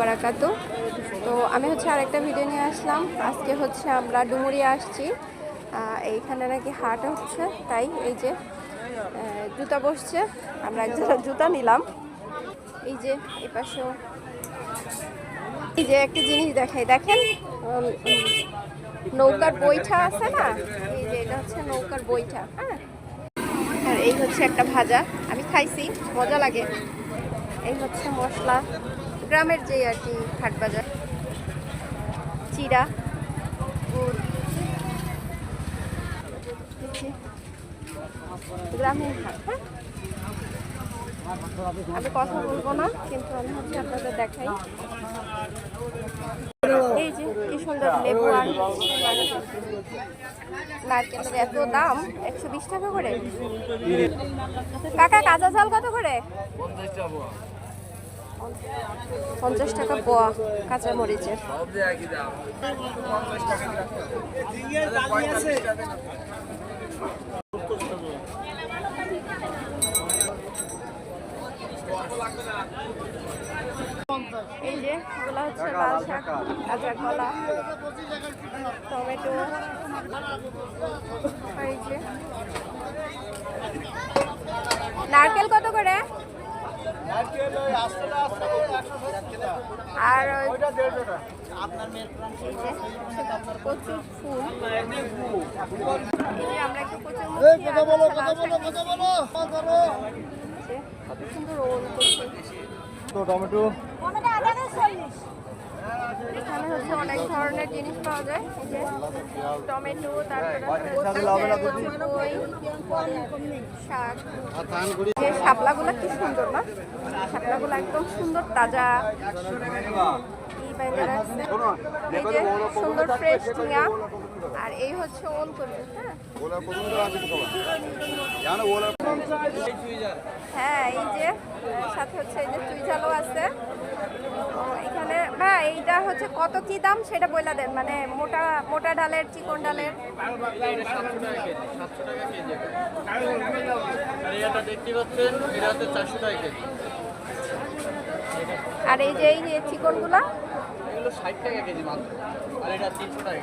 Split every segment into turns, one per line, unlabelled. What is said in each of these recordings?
বারাকাতু তো আমি হচ্ছে আরেকটা ভিডিও নিয়ে আসলাম। আজকে হচ্ছে আমরা ডুমুরি আসছি। এইখানে নাকি হাট হচ্ছে, তাই এই যে জুতা বসছে। আমরা এক জুতা নিলাম। এই যে এই পাশেও এই যে একটা জিনিস দেখাই। দেখেন নৌকার বইটা আছে না? এই যে, এটা হচ্ছে নৌকার বইটা হ্যাঁ? আর এই হচ্ছে একটা ভাজা। আমি খাইছি, মজা লাগে। এই হচ্ছে মশলা, গ্রামের যে আর কি হাট বাজার। চিরা গুড়। এই গ্রামের হাট হ্যাঁ? আমি কথা বলব না, কিন্তু আমি হচ্ছে আপনাদের দেখাই। এই যে, কি সুন্দর লেবু আর নারকেলের এত দাম, একশো বিশ টাকা করে? কাকা, কাঁচা চাল কত করে? পঞ্চাশ টাকা পোয়া কাঁচা মরিচের। এই যে এগুলো হচ্ছে লাল শাক কাঁচা কলা টমেটো এই যে। নারকেল কত করে? আর কচুর ফুল। আমরা একটু কচুর মুখী আর হচ্ছে লাল শাক নিচ্ছি। কত সুন্দর করছে।
টমেটো?
এখানে হচ্ছে অনেক ধরনের জিনিস পাওয়া যায় টমেটো তারপরে যে শাপলাগুলো কি সুন্দর না শাপলাগুলো একদম সুন্দর তাজা সুন্দর ফ্রেশ টিয়া আর এই হচ্ছে ওল করবে হ্যাঁ হ্যাঁ এই যে সাথে হচ্ছে এই যে চুইঝালও আছে এখানে এইটা হচ্ছে কত কি দাম সেটা বইলা দেন মানে মোটা মোটা ডালের, চিকন ডালের।
আর
এই যে, এই চিকনগুলা?
টাকা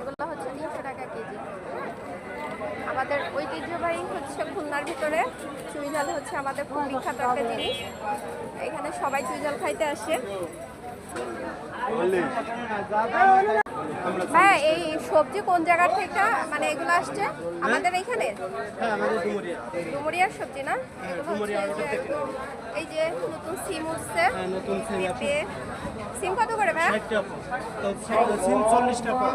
এগুলো হচ্ছে তিনশো টাকা কেজি। আমাদের ঐতিহ্যবাহী হচ্ছে খুলনার ভিতরে। চুইঝাল হচ্ছে আমাদের খুব বিখ্যাত একটা জিনিস। এখানে সবাই চুইঝাল খাইতে আসে। হ্যাঁ এই সবজি কোন জায়গা থেকে মানে এগুলো আসছে? আমাদের এইখানে
হ্যাঁ
ডুমুরিয়ার সবজি না? এই যে একদম এই যে নতুন সিম উঠছে।
হ্যাঁ সিম
কত করে ভাই
সিম চল্লিশ টাকা।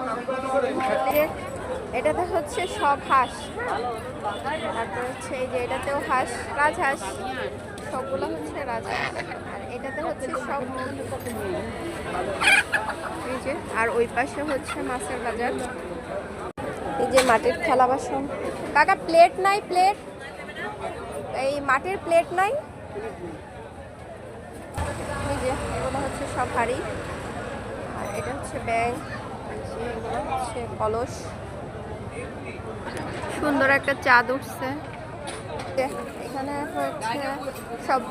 এটাতে হচ্ছে সব হাঁস। হ্যাঁ তারপর হচ্ছে এই যে এটাতেও হাঁস রাজহাঁস সবগুলো হচ্ছে রাজহাঁস আর এটাতে হচ্ছে সব এই যে, আর ওই পাশে হচ্ছে মাছের বাজার। এই যে মাটির থালা বাসন। কাকা প্লেট নাই প্লেট এই মাটির প্লেট নাই? এই যে, এগুলো হচ্ছে সব হাড়ি। আর এটা হচ্ছে ব্যাংক এগুলো হচ্ছে কলস। সুন্দর একটা চাঁদ উঠছে। এখানে হচ্ছে সব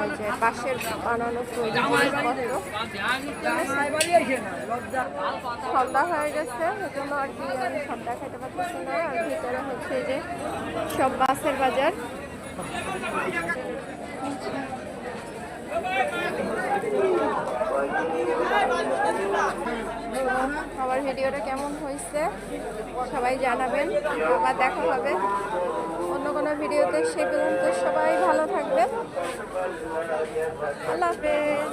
ওই যে বাঁশের বানানো সন্ধ্যা হয়ে গেছে এজন্য আর কি আমি সন্ধ্যা খেতে পারতেছি না। আর ভিতরে হচ্ছে যে সব বাসের বাজার। আমার ভিডিওটা কেমন হয়েছে? সবাই জানাবেন, আবার দেখা হবে। কোনো ভিডিওতে সে পর্যন্ত সবাই ভালো থাকবে আল্লাহ হাফেজ।